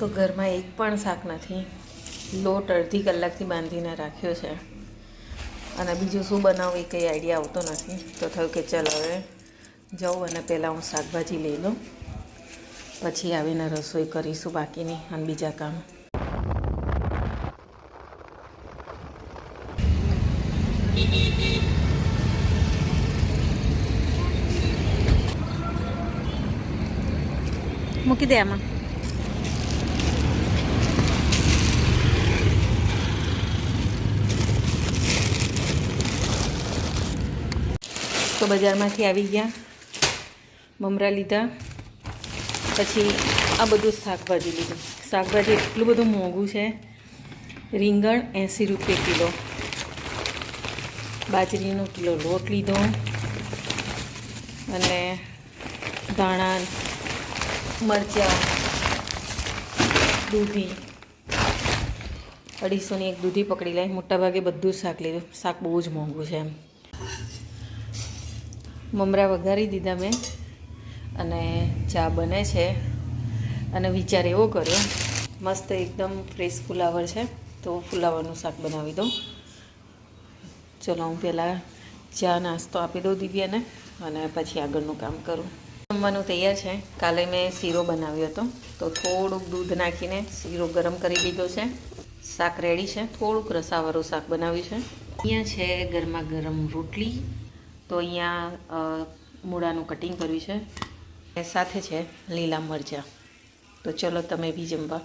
તો ઘરમાં એક પણ શાક નથી. લોટ અડધી કલાકથી બાંધીને રાખ્યો છે. અને બીજું શું બનાવું એ કંઈ આઈડિયા આવતો નથી. તો થયું કે ચાલ હવે જાઉં અને પહેલાં હું શાકભાજી લઈ લઉં. પછી આવીને રસોઈ કરીશું બાકીની અને બીજા કામ. મૂકી દે આમાં. તો બજારમાંથી આવી ગયા, મમરા લીધા, પછી આ બધું શાકભાજી લીધું. શાકભાજી એટલું બધું મોંઘું છે, રીંગણ એંસી રૂપિયા કિલો, બાજરીનો કિલો લોટ લીધો, અને ધાણા, મરચાં, દૂધી, અઢીસોની એક દૂધી પકડી લઈ, મોટાભાગે બધું જ શાક લીધું. શાક બહુ જ મોંઘું છે એમ. મમરા વઘારી દીધા મેં. અને ચા બને છે. અને વિચાર એવો કર્યો, મસ્ત એકદમ ફ્રેશ ફુલાવર છે, તો ફુલાવરનું શાક બનાવી દઉં. ચલો, હું પહેલાં ચા નાસ્તો આપી દઉં દિવ્યાને, અને પછી આગળનું કામ કરું. જમવાનું તૈયાર છે. કાલે મેં શીરો બનાવ્યો હતો, તો થોડુંક દૂધ નાખીને શીરો ગરમ કરી દીધો છે. શાક રેડી છે. થોડુંક રસાવાળું શાક બનાવ્યું છે. અહીંયા છે ગરમા ગરમ રોટલી. તો અહીંયા મૂળાનું કટિંગ કર્યું છે. સાથે છે લીલા મરચાં. તો ચલો તમે બી જમવા.